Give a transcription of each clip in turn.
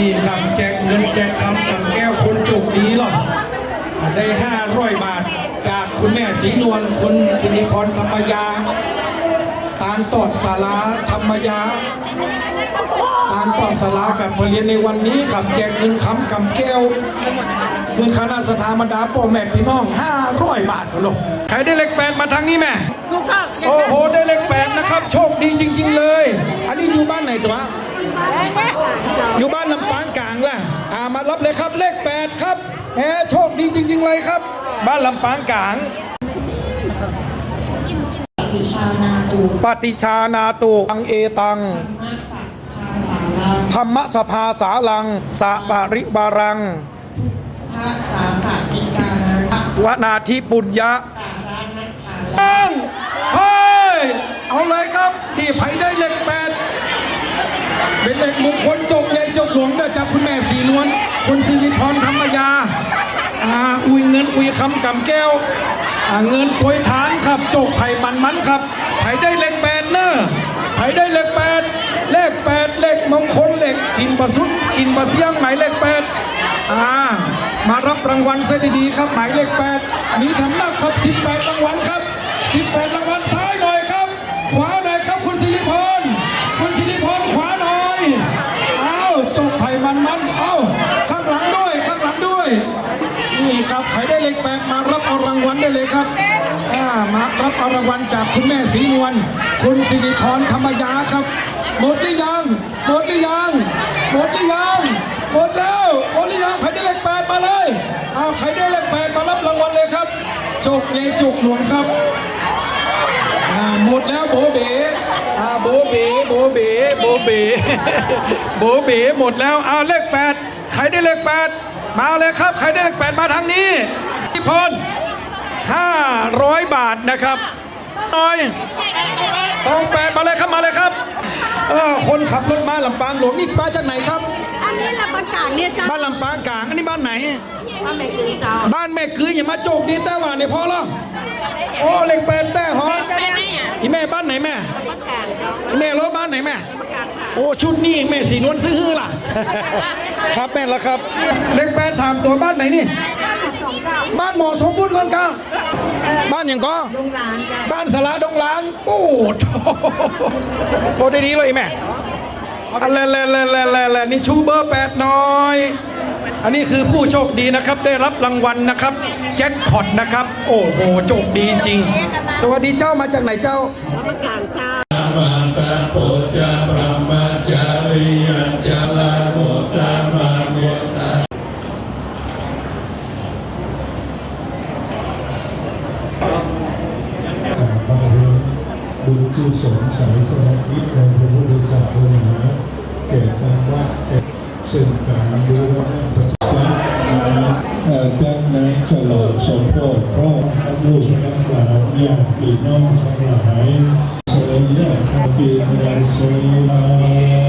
นี่ครับแจกเงินแจกคำกับแก้วคนจุกดีหรอกได้ห้าร้อยบาทจากคุณแม่ศรีนวลคุณสิริพรธรรมยา ตาลตอดสาราธรรมยา ตาลตอดสารากับมาเรียนในวันนี้ครับแจกเงินคำกับแก้วเพื่อคณะสถาบรรดาพ่อแม่พี่น้อง500บาทคุณลูกใครได้เลขแปดมาทางนี้แม่ถูกต้องโอ้โหได้เลขแปดนะครับ โชคดีจริง ๆ เลย อันนี้อยู่บ้านไหนตัว อยู่บ้านลำปางกลางล่ะอามารับเลยครับเลขแปดครับแหมโชคดีจริง ๆ เลยครับ บ้านลำปางกลางปิชานาตูปฏิชานาตุตังเอตัง ธรรมสภาสาลังสะปริบารังพระสาสติกานังวนาทิปุญญะตารานัทธาตั้งเฮ้ย เอาเลยครับ ที่ไผได้เลขแปด เป็นเลขมงคลจกใหญ่จกหลวงเด้อจากคุณแม่สีนวลคุณสิริพรธรรมยาอ่าอุยเงินอุยคำกำแก้วอ่าเงินปวยฐานครับจกไผ่มันมันครับไผ่ได้เลขแปดเนอะไผ่ได้เลขแปดเลขแปดเลขมงคลเลขกินบะสุดกินบะเสียงหมายเลขแปดอ่ามารับรางวัลซะดีๆครับหมายเลขแปดมีทำหน้าครับ18รางวัลครับ18รางวั มันมัน เอาข้างหลังด้วย ข้างหลังด้วย นี่ครับใครได้เลขแปดมารับเอารางวัลได้เลยครับอ่ามารับเอารางวัลจากคุณแม่ศรีนวล คุณสิริพรธรรมยาครับ หมดหรือยัง หมดหรือยัง หมดหรือยัง หมดแล้วหมดหรือยังใครได้เลขแปดมาเลยเอาใครได้เลขแปดมารับรางวัลเลยครับ จกใหญ่จุกหลวงครับ อ่า หมดแล้วโบเบ โบเบโบเบโบเบโบเบหมดแล้วเอาเลขแปดใครได้เลขแปดมาเลยครับ ใครได้เลขแปดมาทางนี้พี่พลห้าร้อยบาทนะครับหน่อยตองแปดมาเลยครับมาเลยครับเออคนขับรถมาลำปางหลวงนี่มาจากไหนครับ อันนี้ละประกาศเนี่ยจ้าบ้านลำปางกลางอันนี้บ้านไหนว่าไม่คือเจ้าบ้านแม่คืออย่ามาโจกดีแต่ว่าเนี่ยพอแล้ว โอ้เลขแปดแต่หอไม่ไม่อะอีแม่บ้านไหนแม่ประกาศเจ้าแม่รถบ้านไหนแม่ประกาศค่ะโอ้ชุดนี้แม่สีนวลซื้อฮื้อล่ะ ครับแม่ละครับเลขแปดสามตัวบ้านไหนนี่สองเจ้าบ้านหมอสมบูรณ์ก่อนครับบ้านอย่างก็โรงร้านจ้าบ้านสาระดงล้างปูดโอ้ได้ดีเลยแม่อันแลแลแลแลแลแลนี่ชูเบอร์แปดหน้อย อันนี้คือผู้โชคดีนะครับได้รับรางวัลนะครับ แจ็คพอตนะครับ โอ้โหโชคดีจริง สวัสดีเจ้ามาจากไหนเจ้าประกาศเจ้ามันตะโพจาพระมัจจาริยัญจาลาโมตามาโมตาบุญกุศลสายสมาธิในพระพุทธศาสนาแก่ทางวัดแก่ซึ่งการดูแล จากนั้นฉลองสมโภชครอบลูกทั้งหลายญาติน้องทั้งหลายเสริมญาติปีนาสวาเดว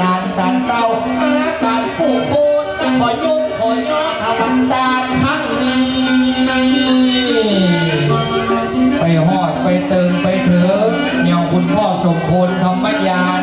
ลานตันเต่าอาการผู้พูตรต่ขอยุ่งขอย่อทำตาทั้งนี้ ไปหอดไปเติมไปเถิงเนี่ยคุณพ่อสมพลธรรมยาน